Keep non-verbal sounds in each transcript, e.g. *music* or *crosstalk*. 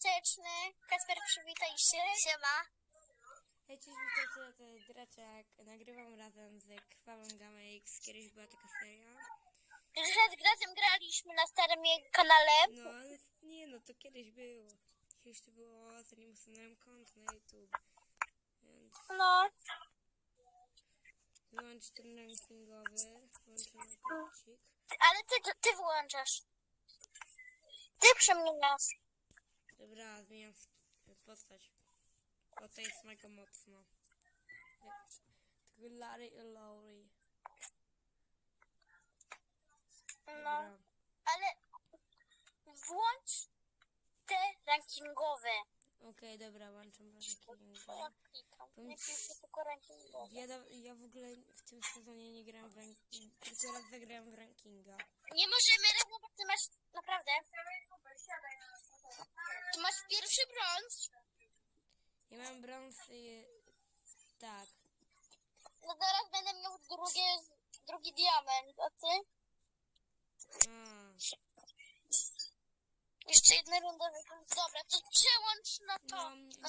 serdeczny. Kasper, przywitaj się. Siema. Hej, cześć, witajcie, to jest Draczek. Nagrywam razem z Krwawą Gamma X. Kiedyś była taka seria. Raz razem graliśmy na starym jej kanale. No, ale nie no, to kiedyś było. Kiedyś to było, zanim usunąłem konto na YouTube. Więc No, wyłącz ten rankingowy, włączamy kocik. ale ty, ty włączasz. Ty przemieniasz. Dobra, zmieniam postać. Bo to jest mega mocno. Tylko Larry i Laurie. No, Dobra. ale włącz te rankingowe. Okej, dobra, włączam rankingowy. Ja klikam. Najpierw tylko rankingowe. Ja, da, ja w ogóle w tym sezonie nie grałem w ranking, tylko raz zagrałem w rankinga. Nie możemy, bo ty masz naprawdę. Ty masz pierwszy brąz. Ja mam brąz i... tak. No teraz będę miał drugie, drugi diament, a ty? A, Jeszcze jeden rundowy brąz. Dobra, to przełącz na to. no, Na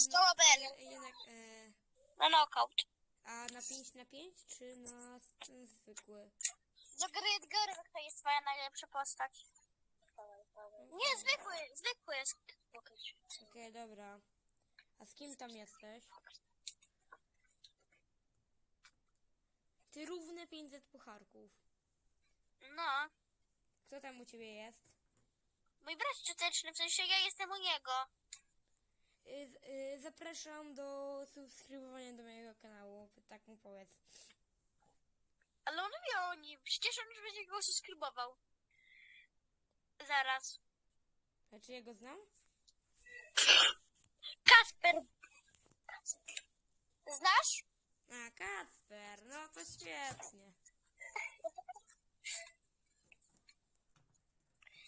je- jednak, e, Na knockout. a na 5 na 5 czy na s- zwykły? Do gry Edgarów to jest twoja najlepsza postać. Nie, zwykły, zwykły jest. Okej, dobra. A z kim tam jesteś? Ty równe 500 pucharków. No, Kto tam u ciebie jest? mój brat cioteczny, w sensie ja jestem u niego. Y, y, zapraszam do subskrybowania do mojego kanału, tak mu powiedz. Ale on wie o nim, przecież on już będzie go subskrybował. Zaraz. Znaczy ja go znam? Kasper. Znasz? A, Kacper, no to świetnie.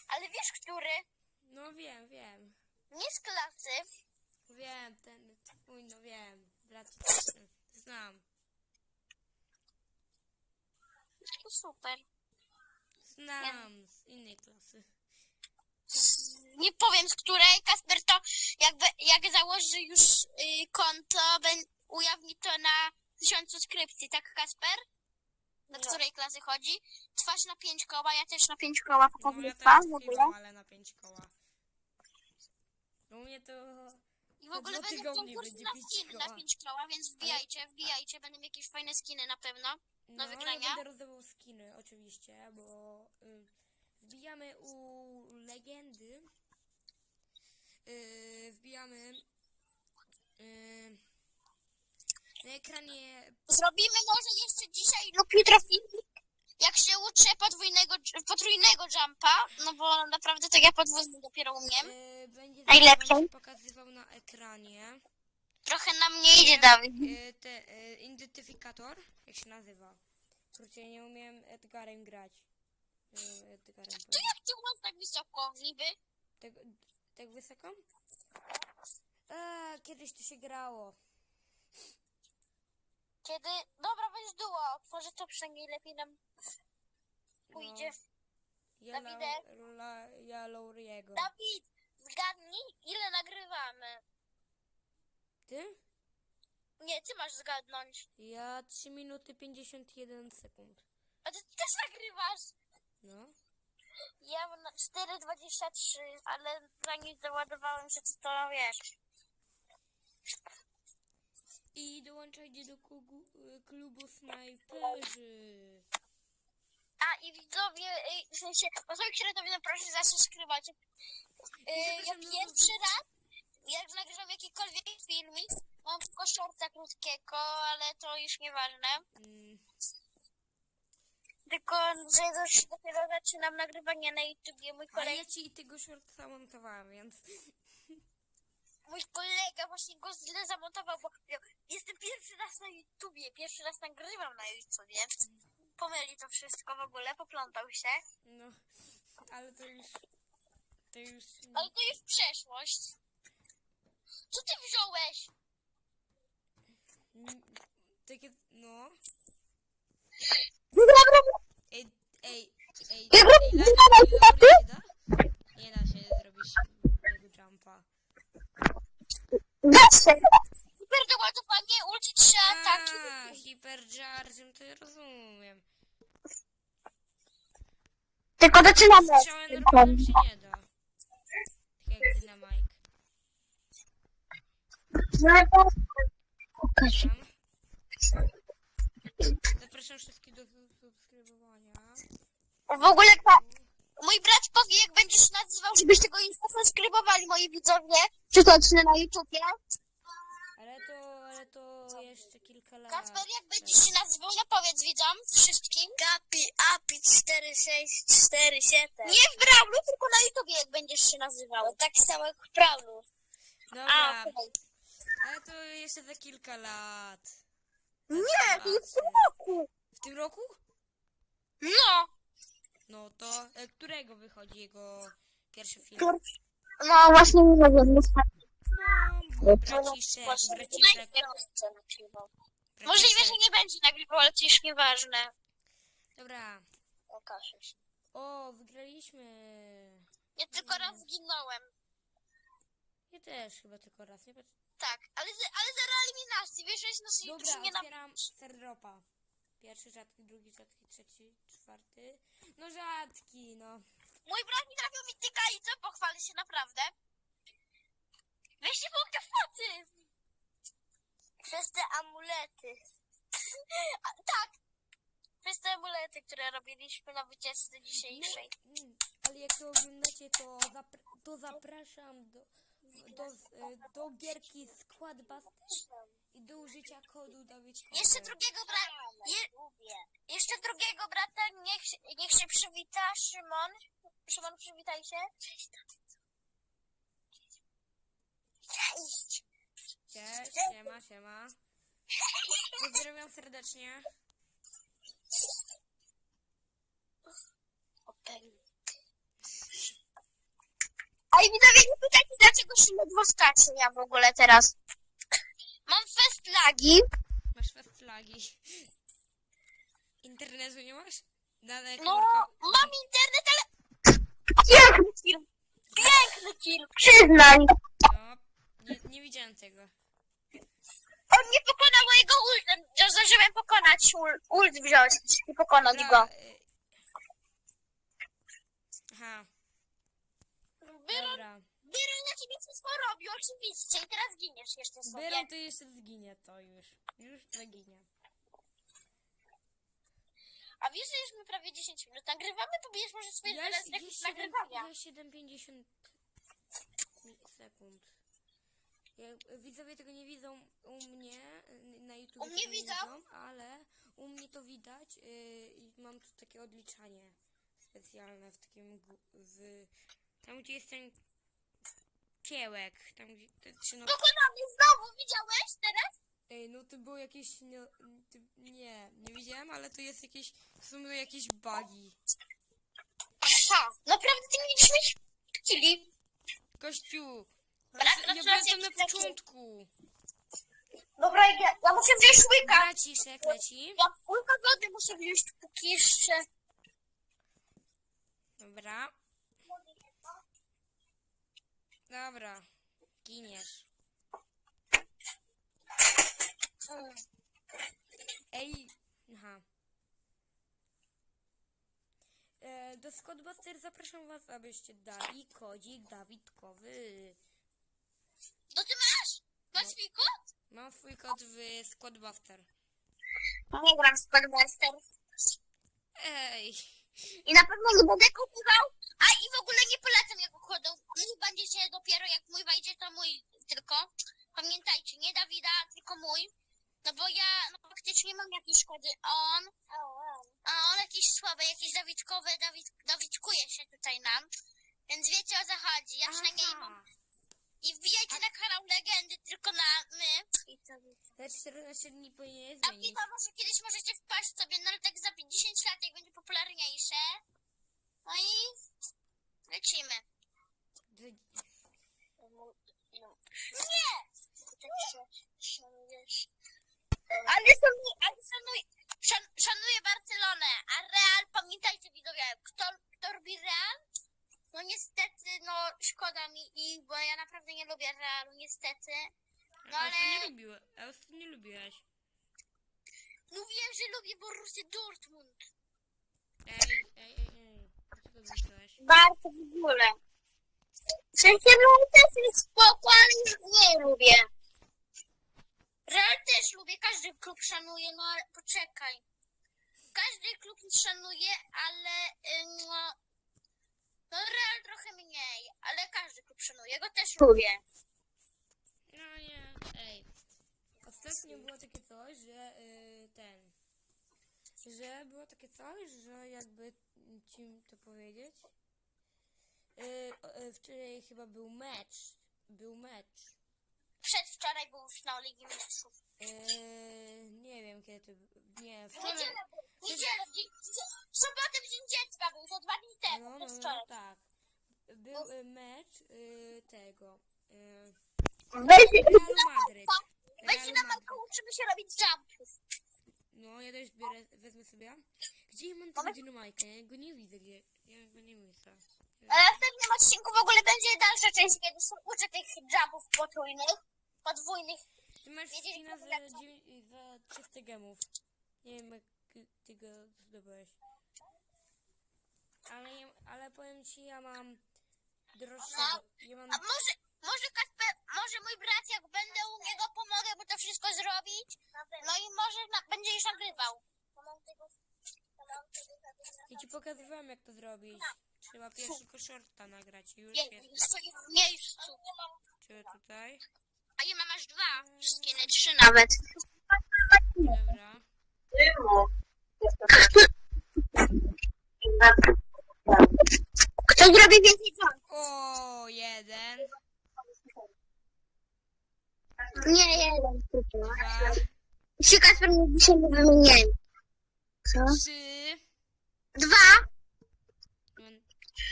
Ale wiesz, który? No wiem, wiem. Nie z klasy. Wiem, ten twój, no wiem. Brat, znam. To super. Znam z innej klasy. Nie powiem z której. Kasper to jakby jak założy już y, konto, ben, ujawni to na tysiąc subskrypcji, tak Kasper? Do No. której klasy chodzi? Twarz na pięć koła, ja też na pięć koła No pokazuję ja twarz w ogóle. ale na pięć koła. No mnie to... I w ogóle będę konkurs na skiny na koła. pięć koła, więc wbijajcie, wbijajcie, będą jakieś fajne skiny na pewno. No, wygrania? ja będę rozdawał skiny, oczywiście, bo y, wbijamy u legendy. Y, wbijamy y, na ekranie Zrobimy może jeszcze dzisiaj lub jutro filmik, jak się uczę podwójnego, potrójnego jumpa, no bo naprawdę tak ja podwójny dopiero umiem. y, będzie będzie pokazywał na ekranie Trochę nam nie idzie, Dawid. y, te, y, identyfikator, jak się nazywa. Kurczę, nie umiem Edgarem grać. Nie umiem Edgarem To grać. jak ty masz tak wysoko, niby? Tak, tak wysoko? A, kiedyś to się grało. Kiedy... Dobra, weź duo, może to przynajmniej lepiej nam pójdzie. No, ja, Dawidek? la, la, ja Lauriego. Dawid, zgadnij, ile nagrywamy. Ty? Nie, ty masz zgadnąć. Ja 3 minuty 51 sekund. A ty też nagrywasz. No. Ja mam na 4,23, ale zanim załadowałem się, to, to wiesz. I dołączajcie do klubu, klubu snajperzy. A i widzowie, y, w sensie, osoby, które to widzą, proszę zasubskrybować. Y, Ja pierwszy raz, jak nagrywam jakikolwiek filmik, mam tylko shorta krótkiego, ale to już nieważne. Mm, Tylko, że już dopiero zaczynam nagrywanie na YouTubie. Mój kolega, ja ci tego shortsa montowałem, więc... mój kolega właśnie go źle zamontował, bo jestem pierwszy raz na YouTubie, pierwszy raz nagrywam na YouTubie. Pomyli to wszystko w ogóle, poplątał się. No, ale to już... To już... Ale to już przeszłość. Co ty wziąłeś? mm, Takie... No... Dobra, Ej, ej, ej, ej, gram- Laura, się da? Nie da się zrobić tego jumpa. Gaszę! Super doładowanie, ulti trzy ataki. A, hipercharge, to ja rozumiem. Tylko zaczynamy. Strzałem normalnym się nie da. Tak jak dynamite. Pokaż. Tam. Zapraszam wszystkich do subskrybowania. W ogóle ka- mój brat powie, jak będziesz nazywał, żebyście go subskrybowali, moi widzowie. Przytoczni na YouTubie. Ale to, ale to jeszcze kilka lat. Kasper, jak będziesz się nazywał, no powiedz widzom, wszystkim. Gapi, Api 4647. Nie w Brawlu, tylko na YouTubie, jak będziesz się nazywał. Tak samo jak w Brawlu. Dobra, okej. ale to jeszcze za kilka lat. Nie, to jest w tym roku. W tym roku? No. No to e, którego wychodzi jego pierwszy film? No właśnie nie wiem, niestety. No, braciszek, braciszek, Możliwe, braciszek. że nie będzie nagrywał, ale to już nieważne. Dobra. Okaże się. O, wygraliśmy. Ja tylko raz zginąłem. Ja też chyba tylko raz. Nie patrz... Tak, ale, z- ale zero eliminacji. Wiesz, że jest naszej Dobra, drużynie na... otwieram serropa. Pierwszy rzadki, drugi rzadki, trzeci, czwarty. No rzadki, no. Mój brat mi trafił mityka i co? Pochwali się naprawdę. Weźcie punkty w pracy! Przez te amulety. *laughs* A, tak. Przez te amulety, które robiliśmy na wycieczce dzisiejszej. Mm, Ale jak to oglądacie, to, zapr- to zapraszam do, do, e, do gierki Squad Buster i do użycia kodu Dawid Jeszcze drugiego brata. Je, jeszcze drugiego brata, niech, się- niech się przywita Szymon. Szymon, przywitaj się. Cześć. Cześć, siema, siema. Pozdrawiam serdecznie. A i widzowie, nie pytajcie, dlaczego się ledwo skacze ja w ogóle teraz. Mam fest lagi. Masz fast lagi. Internetu nie masz? Dalej, No, mam internet, ale... Piękny film. Piękny film. Przyznaj. No, nie, nie widziałem tego. On nie pokonał mojego ultem. Ja zdążyłem pokonać ul, ult wziąć i pokonać go. Y- Aha, dobra. Byron na ciebie wszystko robi, oczywiście. I teraz giniesz jeszcze sobie. Byron to jeszcze zginie to już. Już zaginie. A wiesz, że już my prawie 10 minut nagrywamy, to bijesz może swoje Ja, teraz ja, rekord 7, nagrywania. ja 7,50 mi- sekund. Ja, widzowie tego nie widzą u mnie na YouTube. U mnie widzą? ale u mnie to widać y, i mam tu takie odliczanie specjalne w takim w tam gdzie jest ten kiełek, tam gdzie te trzy no, Pokonany znowu, widziałeś teraz? Ej, no to było jakieś no, to, nie, nie widziałem, ale to jest jakieś są to jakieś bugi. Aha, naprawdę ty nie mich kili. Kościół, ja byłem tam na taki. początku. Dobra, ja, ja muszę wziąć łyka. Braciszek leci. Ja łyka wody muszę wziąć, póki jeszcze... Dobra. Dobra. Giniesz. Ej. Aha. E, do Scottbuster zapraszam was, abyście dali kodzik Dawidkowy. To ty masz? Masz swój kod? Mam swój kod w Scottbuster. Nie gram w Podmaster. Ej. I na pewno nie będę kupował. A i w ogóle nie polecam jego kodu. Niech będziecie dopiero jak mój wejdzie, to mój tylko. Pamiętajcie, nie Dawida, tylko mój. No bo ja no, faktycznie mam jakieś kody. A on, a on jakieś słabe, jakieś Dawidkowe, Dawid, Dawidkuje się tutaj nam. Więc wiecie o co chodzi. Ja przynajmniej mam. I wbijajcie na kanał Legendy, tylko na my. I to Te 14 dni powinien A zmienić. piwa może kiedyś możecie wpaść sobie, no ale tak za 10 lat, jak będzie popularniejsze. No i lecimy. Nie! Ale szanuję, ale szanuję, szan, szanuję Barcelonę, a Real, pamiętajcie widzowie, kto, kto robi Real? No niestety, no szkoda mi ich, bo ja naprawdę nie lubię Realu, niestety. No Ale... ale- nie lubiłeś. Ale ty nie lubiłeś. Mówiłem, że lubię Borussię Dortmund. Ej, ej, ej, zacząłeś? Bardzo w ogóle. W sensie no też jest spoko, ale już nie lubię. Real też lubię, każdy klub szanuje, no ale poczekaj. Każdy klub szanuje, ale ym, no, no Real trochę mniej, ale każdy klub szanuje, go też lubię. No nie, ej. Ostatnio było takie coś, że y, ten. Że było takie coś, że jakby ci to powiedzieć. Y, o, y, wczoraj chyba był mecz. Był mecz. Przedwczoraj był finał Ligi Mistrzów. Y, nie wiem kiedy to był. Nie, W wczoraj. niedzielę, był, w niedzielę, w, dzień, w sobotę w Dzień Dziecka był, to dwa dni temu, No, no, no, przedwczoraj. tak. Był y, mecz y, tego. Y, Weź, Realu Madryt. weź na matkę, uczymy się robić jumpów. No, ja też biorę, wezmę sobie. Gdzie ja mam tego dynamajka? Ja go nie widzę, gdzie, ja go nie widzę. A na następnym odcinku w ogóle będzie dalsza część, kiedy się uczę tych jumpów potrójnych, podwójnych. Ty masz Wiedzieli, skina co za, dziewię- za 300 gemów. Nie wiem, jak ty go zdobyłeś. Ale, ja, ale powiem ci, ja mam droższego. Ja mam... A może, może Kasper, może mój brat, jak będę u niego, pomogę mu to wszystko zrobić. No i może na, będzie już nagrywał. Ja ci pokazywałem, jak to zrobić. Trzeba pierwszy tylko shorta nagrać już Nie, jest. w miejscu. Czy tutaj? A ja mam aż dwa, wszystkie nie trzy nawet. Dobra. Kto zrobi więcej jumpów? O, jeden, Nie, jeden. dwa, Się Kasper dzisiaj nie wymieniłem. Co? trzy, Dwa,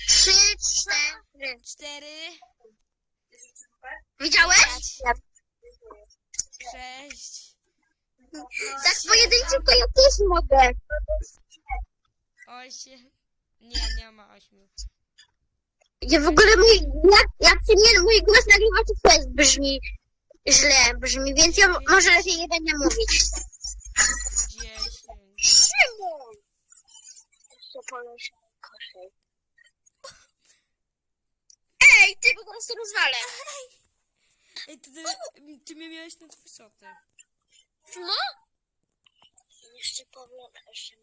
trzy, cztery. cztery, Widziałeś? sześć, Tak pojedynczy to ja też mogę. osiem. Nie, nie ma ośmiu. Ja w ogóle mój, jak, jak się nie, mój głos nagrywa, to też brzmi źle, brzmi, więc ja może lepiej nie będę mówić. Dziesięć. Szymon! Jeszcze poleszę koszej. Ej, ty go teraz rozwalę. Ej, ty, ty, ty mnie miałeś na dwa szoty. No? Jeszcze powiem,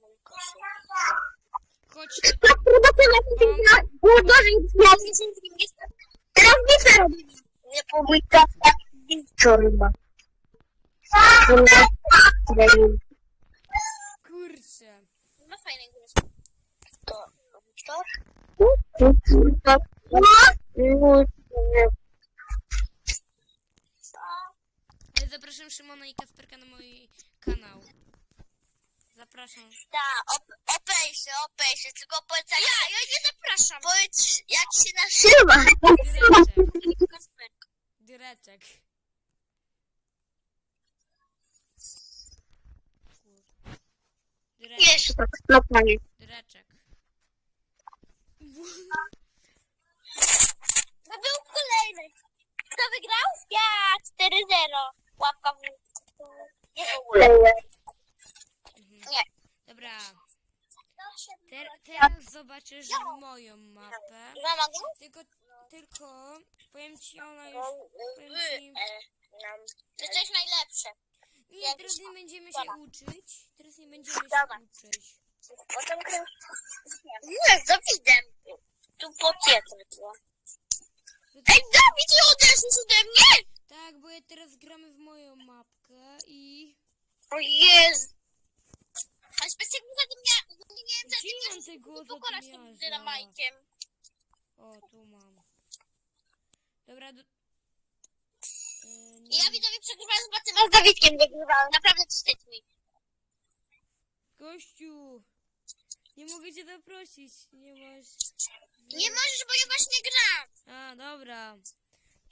mam koszej. Chodź, gorzej, bo nie z nim jest. Teraz nie chcę robić. Nie pomój tak, jak wieczór ma. kurczę. Ma fajny głos. To, Wiktor? Ja zapraszam Szymona i Kasperka na mój kanał. Zapraszam. Tak, op opej się, opej się, tylko powiedz jak... Ja, ja nie zapraszam. Powiedz jak się nazywa. Dyreczek. Dyreczek. Dyreczek. Jeszcze tak, no. Dyreczek. To był kolejny. Kto wygrał? Ja, 4-0. Łapka w Nie w ogóle. Nie. Dobra. Ter teraz zobaczysz moją mapę. Ja mogę? Tylko, tylko powiem ci ona już. Powiem ci. To jest najlepsze. Nie, teraz nie będziemy się uczyć. Teraz nie będziemy się uczyć. Potem Nie, z Dawidem. Tu to. Ej, Dawid, nie odeszłeś ode mnie! Tak, bo ja teraz gramy w moją mapkę i. O Jezu. A specjalnie za tym ja nie miałem za Gdzie tym, mam że tego się pokonać tym dynamajkiem. O, tu mam. Dobra, do... Yy, I ja nie. widzowie przegrywałem z Matym, a z Dawidkiem wygrywałem. Naprawdę wstyd mi. Gościu! Nie mogę cię zaprosić. Nie masz. Nie możesz, bo ja właśnie gram. A, dobra.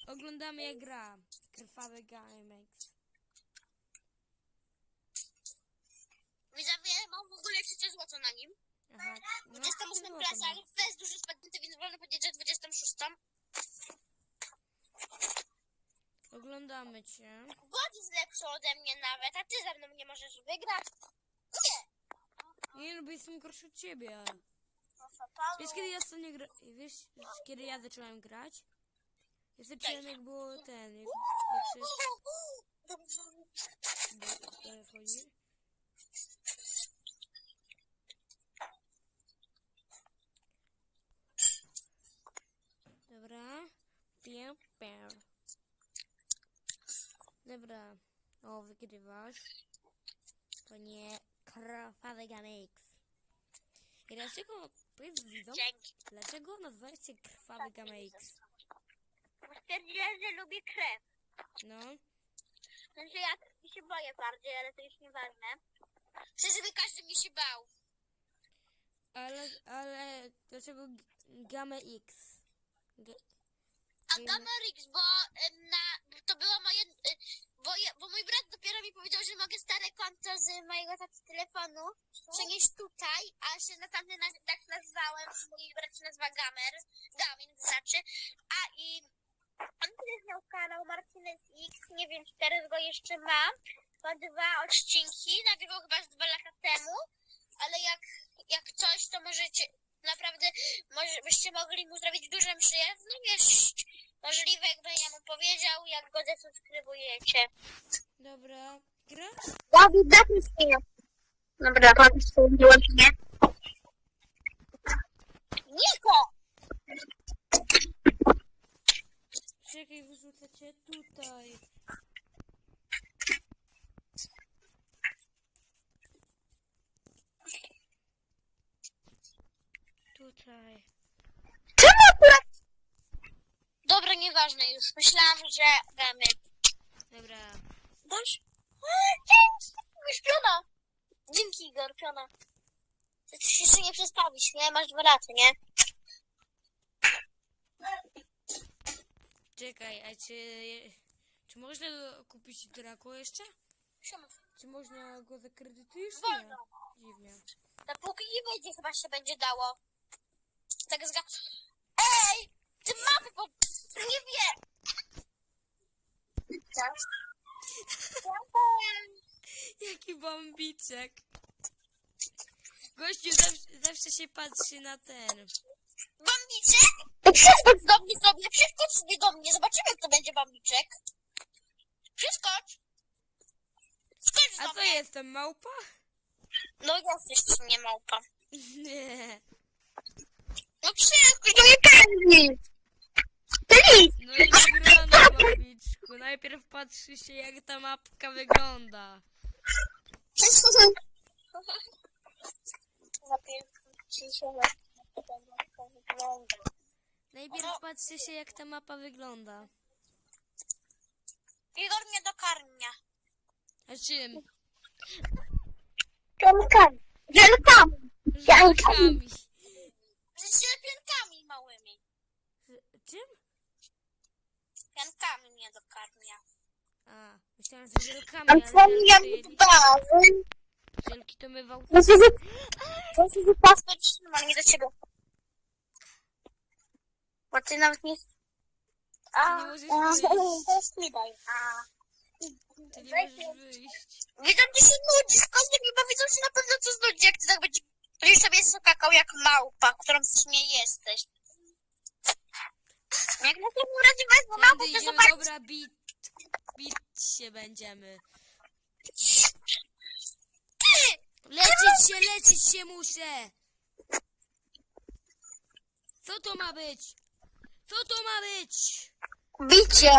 Oglądamy jak gra. Krwawy GameX. Widzowie, mam w ogóle jeszcze złoto na nim. Aha. No, 28 było klasy, to ale fest dużo spadnięty, więc wolno powiedzieć, że 26. oglądamy cię. God jest lepszy ode mnie nawet, a ty ze mną nie możesz wygrać. Nie, no bo jestem gorszy od ciebie. Wiesz kiedy ja ostatnio gra... Wiesz kiedy ja zacząłem grać? Ja zacząłem jak było ten, jak, jak się... Dobra. Pię, pię. Dobra. O, wygrywasz. To nie krwawy Gamex. I dlaczego, powiedz widzom, Dzięki. dlaczego nazwałeś się krwawy Gamex? Bo Stwierdziłem, że lubię krew. No, Znaczy ja krwi się boję bardziej, ale to już nieważne. Chcę, żeby każdy mi się bał. ale, ale dlaczego G- Game X? G A Gamma Rix, bo em, na, to było moje, y, bo, ja, bo mój brat dopiero mi powiedział, że mogę stare konto z mojego taty telefonu przenieść tutaj, a się na tamten na, tak nazwałem, mój brat się nazywa Gamer, Gamin to znaczy, a i on kiedyś miał kanał Martinez X, nie wiem czy teraz go jeszcze ma, ma dwa odcinki, nagrywał chyba z dwa lata temu, ale jak, jak coś, to możecie, naprawdę, może byście mogli mu zrobić dużą przyjemność, możliwe jakby ja mu powiedział, jak go zasubskrybujecie. Dobra, grasz? Dawid, mnie. Dobra, mam swoje wyłączenie. Niko! Czekaj, wyrzucę cię. Tutaj. Czemu akurat... Dobra, nieważne już. Myślałam, że gramy. Dobra. Dasz? Dzięki! Piona! Dzięki, Igor, piona. Ty się jeszcze nie przestawisz, nie? Masz dwa lata, nie? Czekaj, a czy... Czy można kupić Draco jeszcze? Czy można go za kredyty już? Nie. Wolno. Dziwnie. Dopóki nie wejdzie, chyba się będzie dało. Tak zga... Ej! Ty mapy po... Nie wie! Tak? Jaki bombiczek. Gościu zawsze, zawsze się patrzy na ten. Bambiczek? Przeskocz do mnie sobie, przeskocz sobie do mnie, zobaczymy kto będzie bambiczek. Przeskocz! Skocz A do co mnie. jestem, małpa? No jesteś nie małpa. *laughs* Nie. No przeskocz, to nie pędzi! No i nagrana bombiczku. Najpierw patrzy się jak ta mapka wygląda. Najpierw patrzy się jak ta mapa wygląda. Igor mnie dokarmia. A czym? Piankami. Wielkami. Żelkami. Mnie dokarmia. A, myślałam, że żelkami, ale Antonian żelki, bazy. żelki to mywał. Muszę wypaskować, trzymam nie do ciebie. Bo ty nawet nie... A, Ty nie możesz a, wyjść. też mi daj. A. Ty nie możesz wyjść. Widzą, ty się nudzi, z każdym chyba widzą się na pewno co znudzi, jak ty tak będzie... Będziesz sobie skakał jak małpa, którą w sumie jesteś. Jak następnym razem wezmę Tędy małpę, to idziemy, dobra, bit. Bić się będziemy. Ty! Leczyć się, leczyć się muszę! Co to ma być? Co to ma być? Bicie!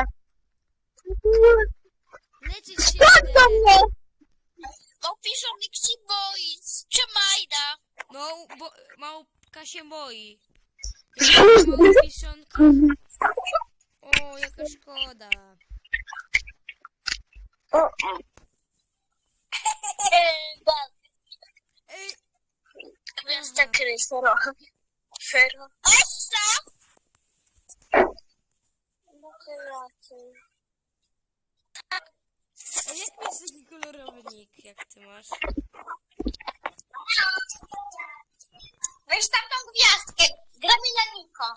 Leczyć się Chodź do chcę. mnie! Małpiszą Nixie Boys, Jamajda. No, bo małpka się boi. O, jaka szkoda. Gwiazda Krysero. Fero. Essa! a jak masz taki kolorowy nick, jak ty masz? Weź tam tą gwiazdkę. Gramy na Niko.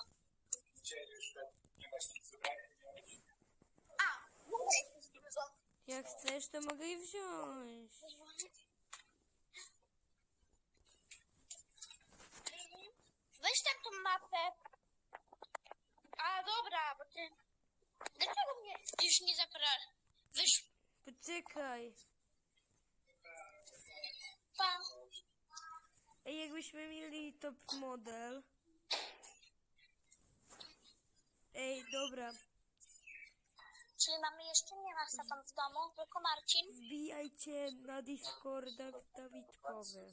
A, no Jak chcesz, to mogę je wziąć. Weź tam tą mapę. A dobra, bo ty... Dlaczego mnie już nie zapraszasz? Wysz... Poczekaj. Pa. Ej, jakbyśmy mieli top model. Ej, dobra. Czyli mamy jeszcze nie nas tam w domu, tylko Marcin. Wbijajcie na Discorda Dawidkowy.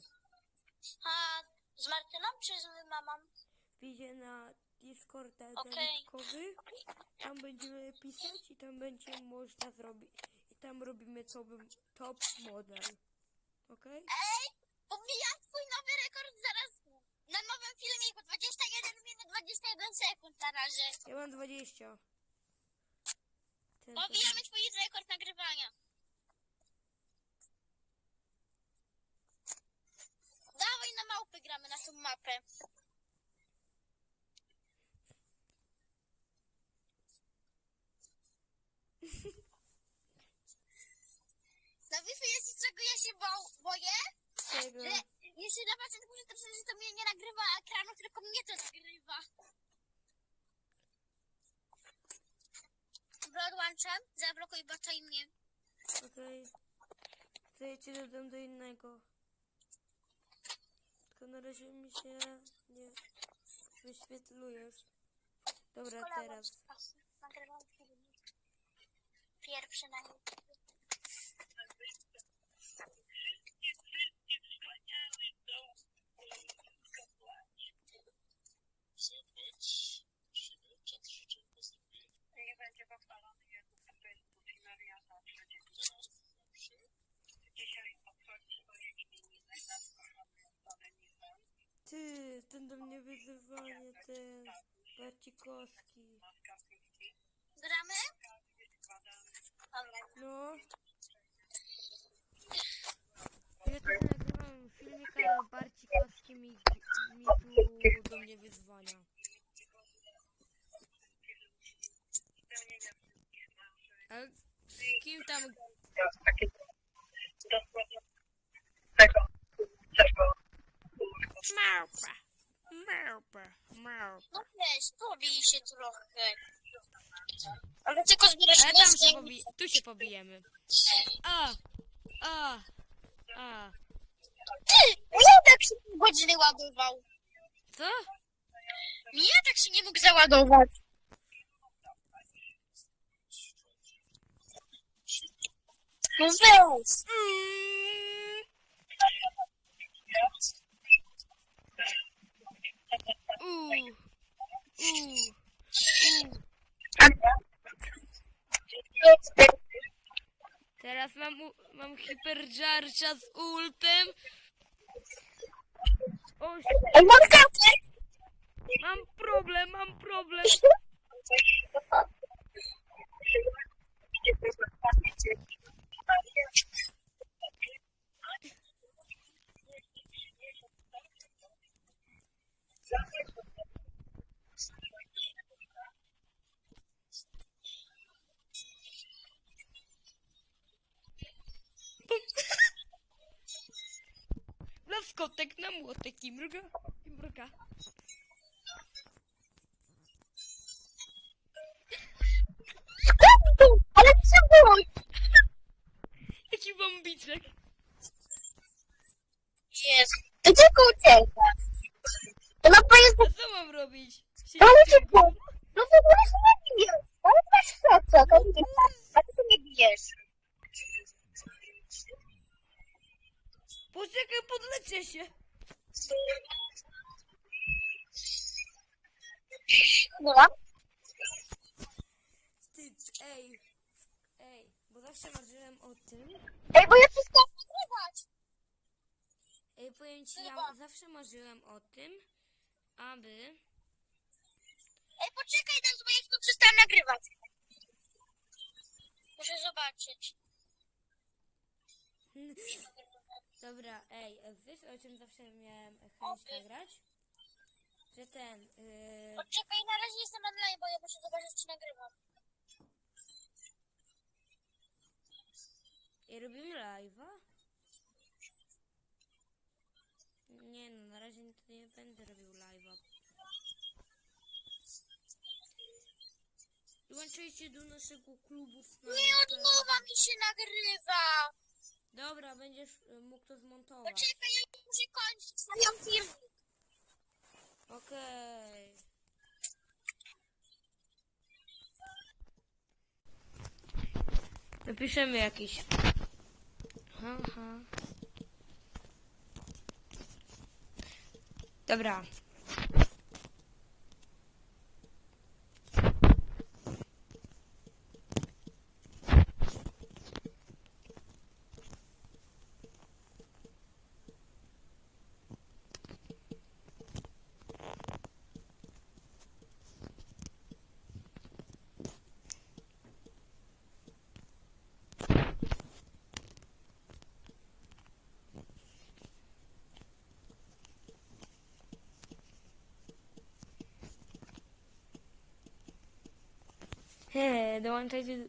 A z Martyną czy z mamą? Wbijcie na Discorda Okej. Dawidkowy. Tam będziemy pisać i tam będzie można zrobić. I tam robimy top, top model. Okej? Ej, pobijam twój nowy rekord zaraz na nowym filmiku. 21 minut 21 sekund na razie. Ja mam 20. Ten, Pobijamy twój rekord nagrywania. Dawaj na małpy gramy na tą mapę. *laughs* No wiesz, jest czego ja się bał, boję? tego. Że jeśli na początku że to przecież to mnie nie nagrywa ekranu, tylko mnie to nagrywa. Dobra, odłączam. Zablokuj bota i mnie. Okej. To ja cię dodam do innego. Tylko na razie mi się nie wyświetlujesz. Dobra, teraz. Nagrywam. Pierwszy na YouTube. nie będzie pochwalony Jezus Chrystus i Maria zawsze Dzisiaj obchodzi swoje imieniny nasz kochany Solenizm, Ty, ten do mnie wyzywanie, ten Barcikowski. Gramy? Dobra. No. Ja też nagrywam filmik, ale Barcikowski mi, mi tu do mnie wyzwania. spełnienia wszystkich naszych A z kim tam dosłownie tego, czego Małpa, małpa, małpa. No weź, pobij się trochę. Ale tylko zbierasz Ale tam się pobi tu się pobijemy. A, a, a. Ty! Mnie tak się godziny ładował. Co? Mnie tak się nie mógł załadować. Uuu. Teraz mam, u- mam hiperjarcza z ultem. O, Ej, mam kartę. mam problem, mam problem. *laughs* Laskotek na młotek i mruga, i mruga. Ej, bo zawsze marzyłem o tym. Ej, bo ja wszystko chcę nagrywać. Ej, powiem ci, ja Chyba. zawsze marzyłem o tym, aby... Ej, poczekaj, tam, bo ja tylko przestałem nagrywać. Muszę zobaczyć. *laughs* Dobra, ej, wiesz o czym zawsze miałem chęć nagrać? Że ten, yy, Poczekaj, na razie jestem online, bo ja muszę zobaczyć, czy nagrywam. Ej, robimy live'a? Nie no, na razie to nie będę robił live'a. Dołączajcie do naszego klubu Nie Sniper. od nowa mi się nagrywa. Dobra, będziesz y, mógł to zmontować. Poczekaj, ja muszę kończyć swoją firmę. Okej. Napiszemy jakiś. Dobra. Dołączajcie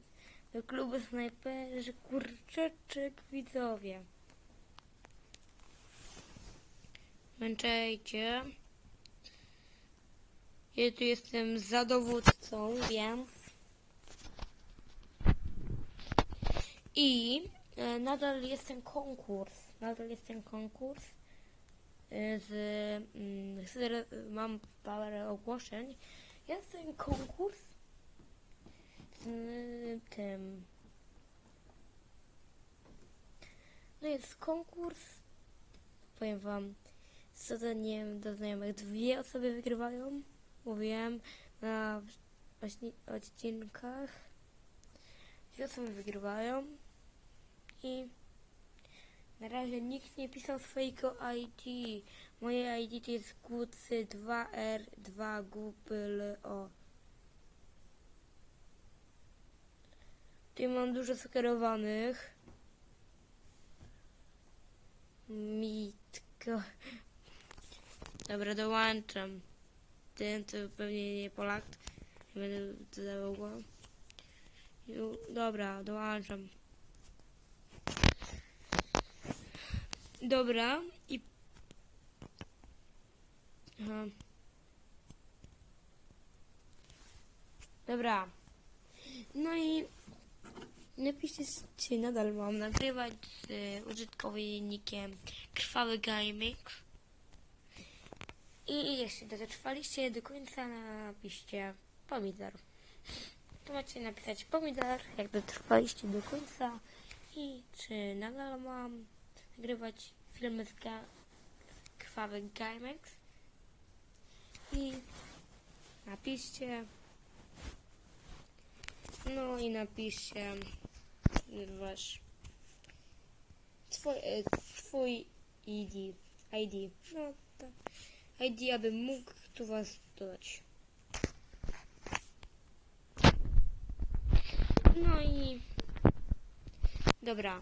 do, klubu snajperzy kurczeczek widzowie. Męczajcie. Ja tu jestem za dowódcą, więc. I e, nadal jest ten konkurs. Nadal jest ten konkurs. E, z, mm, z, mam parę ogłoszeń. Jest ten konkurs tym. No jest konkurs. Powiem wam, z zadaniem do znajomych dwie osoby wygrywają. Mówiłem na odcinkach. Dwie osoby wygrywają. I na razie nikt nie pisał swojego ID. Moje ID to jest Gucy 2R2 Google O. Tutaj mam dużo skierowanych. Mitko. Dobra, dołączam. Ten to pewnie nie Polak. Nie będę dodawał go. Dobra, dołączam. Dobra i... Aha. Dobra. No i napiszcie, czy nadal mam nagrywać z y, użytkownikiem Krwawy Gaming. I jeśli dotrwaliście do końca, napiszcie pomidor. Tu macie napisać pomidor, jak dotrwaliście do końca i czy nadal mam nagrywać filmy z ga- Krwawy Gaming. I napiszcie no i napiszcie wasz swój, e, swój ID. ID. No tak. ID, aby mógł tu was dodać. No i dobra.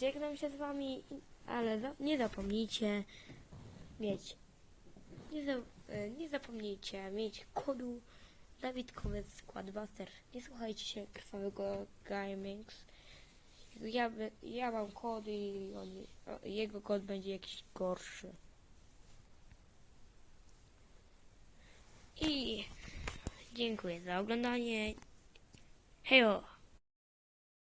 Żegnam się z wami, ale za- nie zapomnijcie mieć nie, za, e, nie zapomnijcie mieć kodu Dawidkowy Składbuster. Nie słuchajcie się krwawego Gamings. Ja, ja mam kod i on, jego kod będzie jakiś gorszy. I dziękuję za oglądanie. Hejo!